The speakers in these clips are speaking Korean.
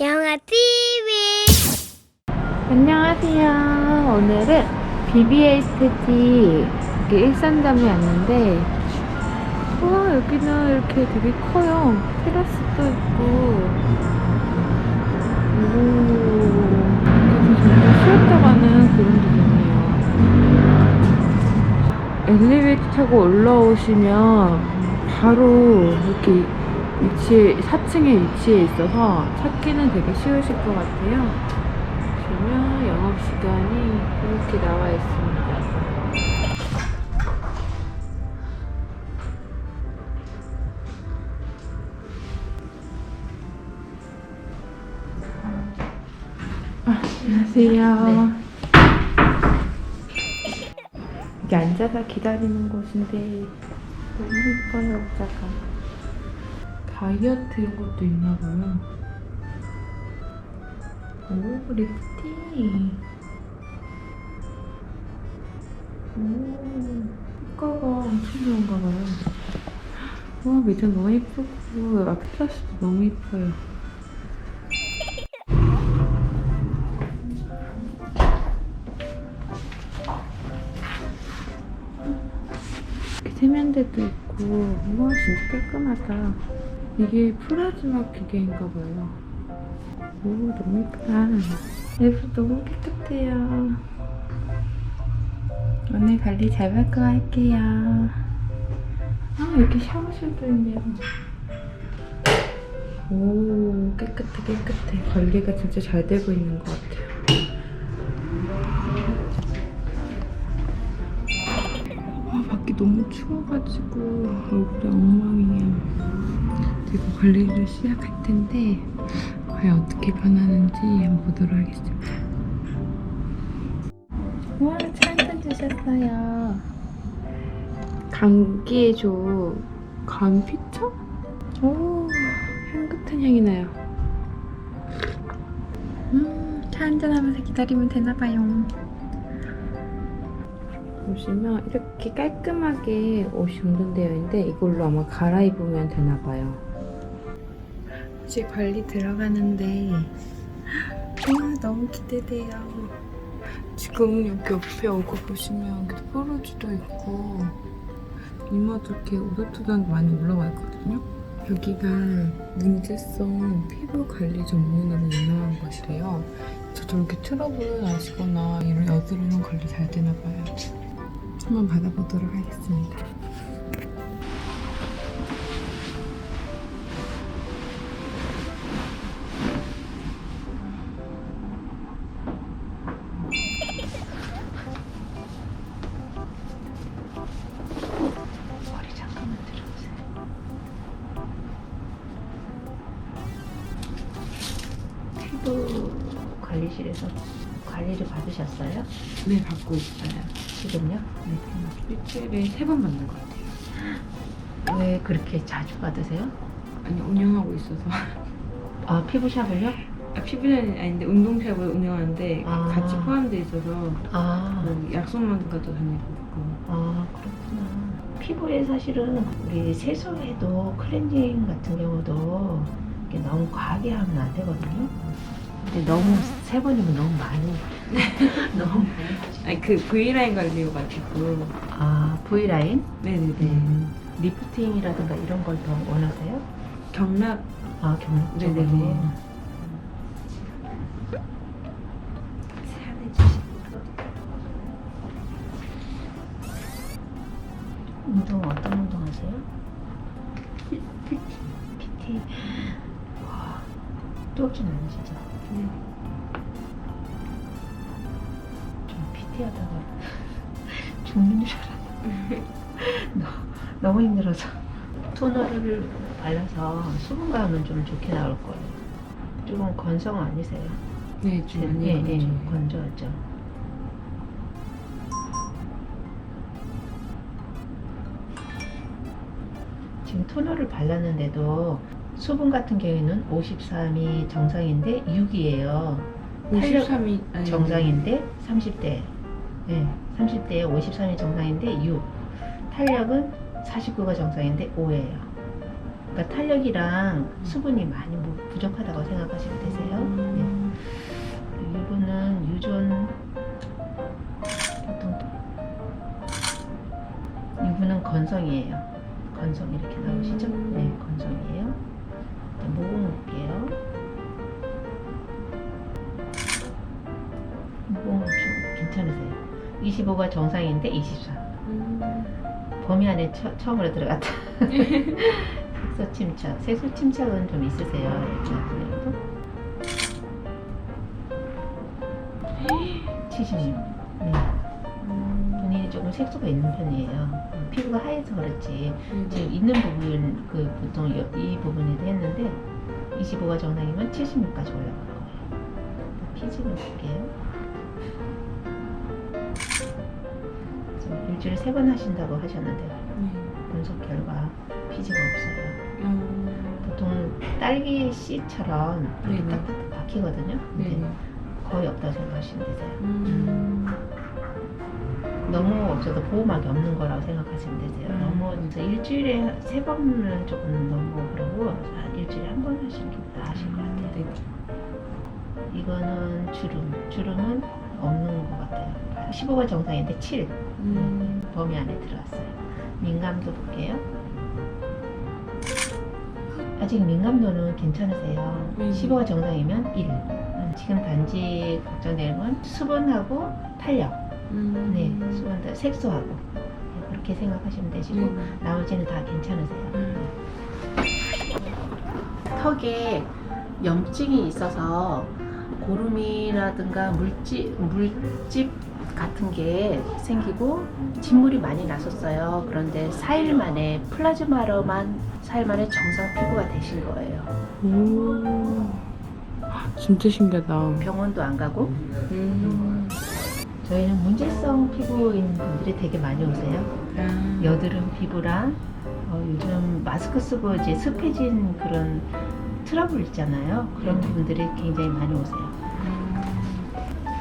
영화 TV 안녕하세요. 오늘은 BBHTG 일산점에 왔는데 와 여기는 이렇게 되게 커요. 테라스도 있고 오 쉬었다 가는 그런 기분이에요. 엘리베이터 타고 올라오시면 바로 이렇게 위치에 4층에 위치해 있어서 찾기는 되게 쉬우실 것 같아요. 보시면 영업 시간이 이렇게 나와 있습니다. 아, 안녕하세요. 이게 앉아서 기다리는 곳인데 너무 예뻐요, 의자가. 다이어트 이런 것도 있나 봐요. 오, 리프팅. 오, 효과가 엄청 좋은가 봐요. 와, 매장 너무 예쁘고, 앞에 플러스도 너무 예뻐요. 세면대도 있고, 와, 진짜 깔끔하다. 이게 플라즈마 기계인가 봐요. 오 너무 예쁘다. 예쁘 너무 깨끗해요. 오늘 관리 잘 받고 할게요. 아 이렇게 샤워실도 있네요. 오 깨끗해 깨끗해. 관리가 진짜 잘 되고 있는 것 같아요. 아 밖이 너무 추워가지고 얼굴이 엉망이에요 그리고 관리를 시작할 텐데 과연 어떻게 변하는지 한번 보도록 하겠습니다. 와, 차 한잔 주셨어요. 감기에 좋은 감피차? 오, 향긋한 향이 나요. 음, 차 한잔 하면서 기다리면 되나봐요. 보시면 이렇게 깔끔하게 옷이 정돈되어 있는데 이걸로 아마 갈아입으면 되나봐요. 이제 관리 들어가는데. 와 너무 기대돼요. 지금 여기 옆에 오고 보시면 여기 포르지도 있고 이마도 이렇게 오도토단 많이 올라와 있거든요. 여기가 문제성 피부 관리 전문으로 유명한 곳이래요. 저도 이렇게 트러블 아시거나 이런 여드름 관리 잘 되나 봐요. 한번 받아보도록 하겠습니다 네, 받고 있어요. 지금요? 네, 일주일에 세 번 받는 것 같아요. 왜 그렇게 자주 받으세요? 아니, 운영하고 있어서. 아 피부샵을요? 아, 피부는 아닌데 운동샵을 운영하는데 아. 같이 포함되어 있어서 아, 뭐 약속만 가도 다니고 있고. 아 그렇구나. 피부에 사실은 우리 세수해도 클렌징 같은 경우도 이렇게 너무 과하게 하면 안 되거든요. 근데 너무 세 번이면 너무 많이 너무. 아니, 그 V라인 관리여가지고. 아 V라인? 네네네. 음, 리프팅이라든가 이런 걸 더 원하세요? 경락. 아 경, 네네네. 운동 어떤 운동 하세요? PT. 와, 뚫진 않으시죠? 네. 좀 PT 하다가 죽는 줄 알았는데 너무, 너무 힘들어서 토너를 발라서 수분감은 좀 좋게 나올 거예요. 조금 건성 아니세요? 네, 좀 많이 예, 예, 건조해요. 건조하죠. 지금 토너를 발랐는데도 수분 같은 경우에는 53이 정상인데 6이에요. 53이 아니, 정상인데 30대. 네, 30대에 53이 정상인데 6. 탄력은 49가 정상인데 5예요. 그러니까 탄력이랑 수분이 많이 뭐 부족하다고 생각하시면 되세요. 음. 네. 이분은 유전 보통 이분은 건성이에요. 건성 이렇게 나오시죠? 음. 네, 건성이에요. 모공 볼게요. 모공 좀 괜찮으세요. 25가 정상인데 24. 음. 범위 안에 처, 처음으로 들어갔다. 색소 침착. 색소 침착은 좀 있으세요. 경우도. 76. 네. 본인이 조금 색소가 있는 편이에요. 피부가 하얘서 그렇지. 지금 있는 부분, 그 보통 여- 이 부분에도 했는데 25가 정상이면 76까지 올라갈 거예요. 피지를 볼게요. 지금 일주일에 세 번 하신다고 하셨는데 분석 결과 피지가 없어요. 음. 보통 딸기 씨처럼 이렇게 네네. 딱딱 박히거든요. 근데 네. 거의 없다고 생각하시면 되세요. 음. 너무 없어도 보호막이 없는 거라고 생각하시면 되세요. 음. 너무 그래서 일주일에 세 번은 조금 너무 그러고 한 일주일에 한 번 하시는 게 나으실 것 같아요. 네. 이거는 주름. 주름은 없는 것 같아요. 15가 정상인데 7 음. 범위 안에 들어왔어요. 민감도 볼게요. 아직 민감도는 괜찮으세요. 음. 15가 정상이면 1. 음, 지금 단지 걱정되는 건 수분하고 탄력. 음. 네, 수분도 색소하고. 네, 그렇게 생각하시면 되시고 네. 나머지는 다 괜찮으세요. 음. 턱에 염증이 있어서 고름이라든가 물집, 물집 같은 게 생기고 진물이 많이 났었어요. 그런데 4일 만에 플라즈마로만 4일 만에 정상 피부가 되신 거예요. 오. 진짜 신기하다. 병원도 안 가고 음. 저희는 문제성 피부인 분들이 되게 많이 오세요. 아. 여드름 피부랑 어, 요즘 마스크 쓰고 이제 습해진 그런 트러블 있잖아요. 그런 부분들이 굉장히 많이 오세요.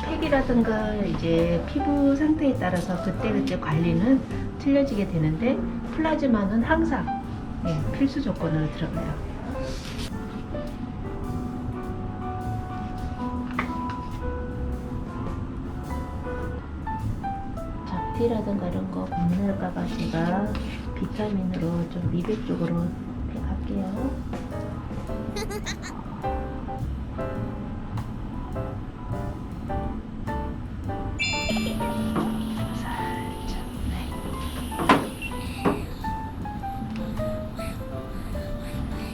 팩이라든가 이제 피부 상태에 따라서 그때그때 관리는 틀려지게 되는데 플라즈마는 항상 예, 필수 조건으로 들어가요. 잡티라든가 이런 거 없는가봐 제가 비타민으로 좀 미백 쪽으로. 살짝, 네.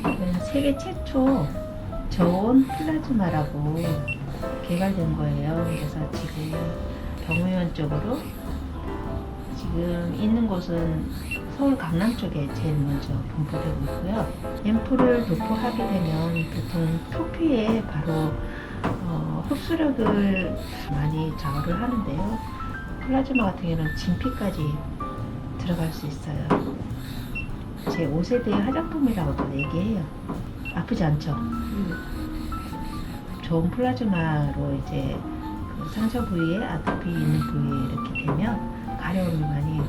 이건 세계 최초 저온 플라즈마라고 개발된 거예요. 그래서 지금 병의원 쪽으로 지금 있는 곳은 서울 강남 쪽에 제일 먼저 분포되고 있고요. 앰플을 도포하게 되면 보통 표피에 바로 어, 흡수력을 많이 좌우를 하는데요. 플라즈마 같은 경우는 진피까지 들어갈 수 있어요. 제 5세대 화장품이라고도 얘기해요. 아프지 않죠? 좋은 플라즈마로 이제 그 상처 부위에 아토피 있는 부위에 이렇게 되면 많이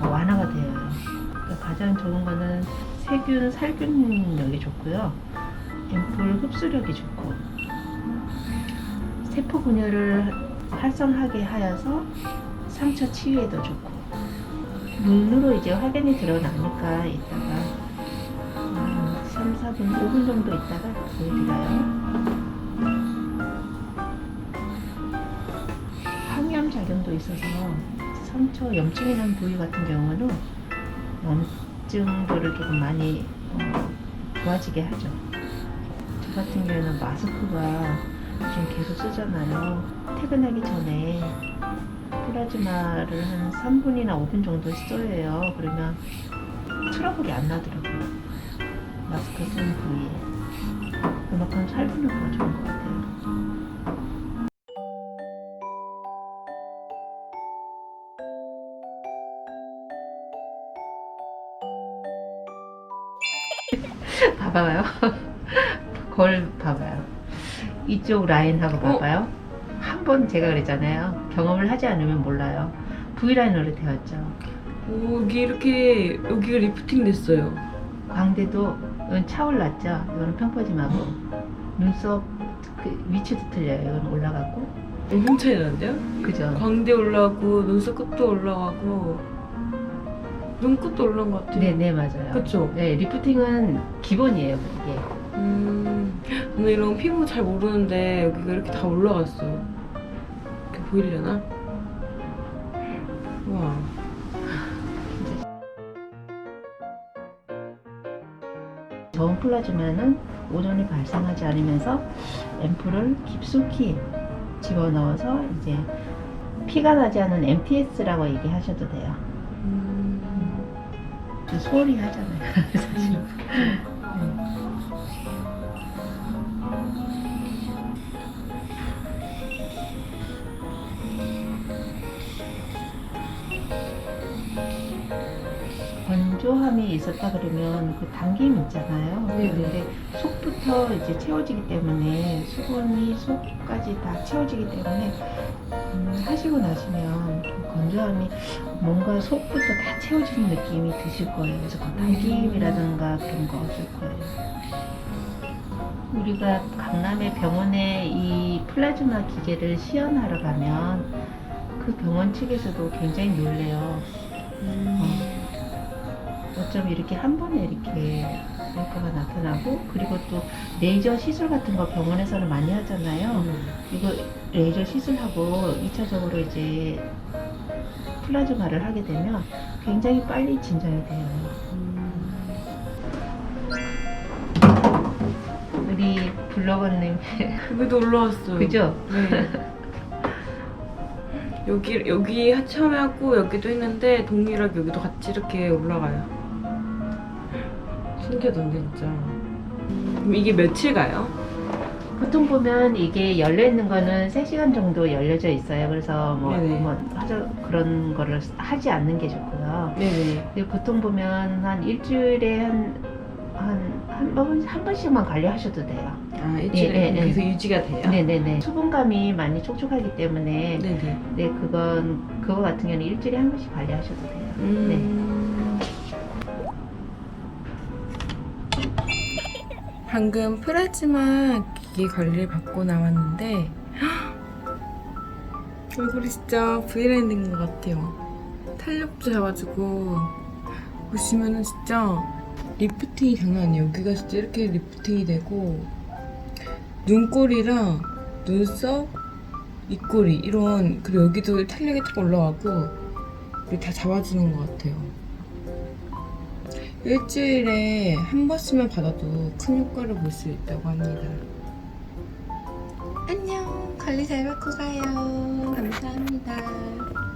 어, 완화가 돼요. 그러니까 가장 좋은 거는 세균, 살균력이 좋고요. 앰플 흡수력이 좋고 세포 분열을 활성하게 하여서 상처 치유에도 좋고 눈으로 이제 확연히 드러나니까 이따가 한 3, 4분, 5분 정도 있다가 보여드려요. 항염 작용도 있어서 상처, 염증이 난 부위 같은 경우는 염증도를 조금 많이 어, 도와지게 하죠. 저 같은 경우는 마스크가 지금 계속 쓰잖아요. 퇴근하기 전에 플라즈마를 한 3분이나 5분 정도 써요. 그러면 트러블이 안 나더라고요. 마스크 쓴 부위에. 그만큼 살균효과가 좋은 것 같아요. 봐봐요. 거울 봐봐요. 이쪽 라인하고 봐봐요. 한 번 제가 그랬잖아요. 경험을 하지 않으면 몰라요. V라인으로 되었죠. 오, 여기 이렇게 여기가 리프팅 됐어요. 광대도 이건 차올랐죠. 이거는 평퍼짐하고 눈썹 그 위치도 틀려요. 이건 올라가고 엄청 차이 나는데요? 그죠? 광대 올라가고 눈썹 끝도 올라가고 눈끝도 올라간 것 같아요. 네 네 맞아요. 그쵸? 네 리프팅은 기본이에요 이게. 음, 저는 이런 피부 잘 모르는데 여기가 이렇게 다 올라갔어요. 이렇게 보이려나? 와. 저온 플라즈마는 오존이 발생하지 않으면서 앰플을 깊숙이 집어넣어서 이제 피가 나지 않은 MTS라고 얘기하셔도 돼요. 소홀히 하잖아요. 사실. 건조함이 있었다 그러면 그 당김 있잖아요. 네네. 근데 속부터 이제 채워지기 때문에 수분이 속까지 다 채워지기 때문에 음, 하시고 나시면 그 건조함이 뭔가 속부터 다 채워지는 느낌이 드실 거예요. 그래서 그 당김이라든가 그런 거 없을 거예요. 우리가 강남의 병원에 이 플라즈마 기계를 시연하러 가면 그 병원 측에서도 굉장히 놀래요. 음. 어쩜 이렇게 한 번에 이렇게 효과가 나타나고 그리고 또 레이저 시술 같은 거 병원에서는 많이 하잖아요. 이거 레이저 시술하고 2차적으로 이제 플라즈마를 하게 되면 굉장히 빨리 진정이 돼요. 우리 블로거님 여기도 올라왔어요. 그죠? 네. 여기 여기 처음에 하고 여기도 했는데 동일하게 여기도 같이 이렇게 올라가요. 신기하던데 진짜. 그럼 이게 며칠 가요? 보통 보면 이게 열려 있는 거는 3시간 정도 열려져 있어요. 그래서 뭐, 네네. 뭐 하저 그런 거를 하지 않는 게 좋고요. 네네. 근데 보통 보면 한 일주일에 한, 한, 한, 번, 한 번씩만 관리하셔도 돼요. 아 일주일에 예, 예, 예. 계속 유지가 돼요? 네네네. 수분감이 많이 촉촉하기 때문에, 네네. 네, 그건, 그거 같은 경우는 일주일에 한 번씩 관리하셔도 돼요. 음... 방금 플라즈마 기계 관리를 받고 나왔는데 얼굴이 진짜 된것 같아요. 탄력도 잡아주고 보시면은 진짜 리프팅이 장난 아니에요. 여기가 진짜 이렇게 리프팅이 되고 눈꼬리랑 눈썹, 입꼬리 이런 그리고 여기도 탄력이 딱 올라가고 다 잡아주는 것 같아요. 일주일에 한 번씩만 받아도 큰 효과를 볼 수 있다고 합니다. 안녕. 관리 잘 받고 가요. 감사합니다.